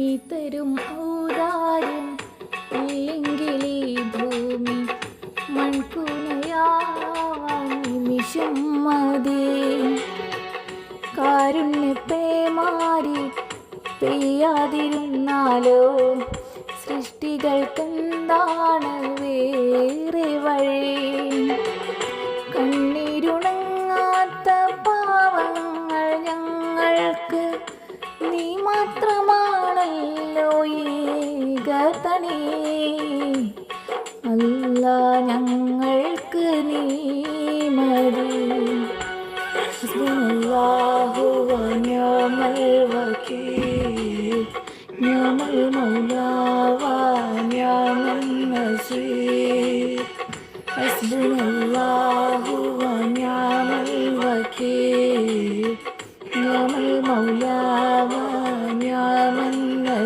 നീ തരും ഔദാര്യം. ഇല്ലെങ്കിൽ ഈ ഭൂമി മൺകുനയാവാൻ നിമിഷം മതി. കാരുണ്യപ്പേമാരി പെയ്യാതിരുന്നാലോ? സൃഷ്ടികൾക്കെന്താണ് വേറെ വഴി. കണ്ണീരുണങ്ങാത്ത മാത്രമാണല്ലോ ഏകതണി അല്ല ഞങ്ങൾക്ക് നീ മതി حسبنا الله ونعم الوكيل نعم المولى ونعم النصير حسبنا الله ونعم الوكيل نعم المولى ونعم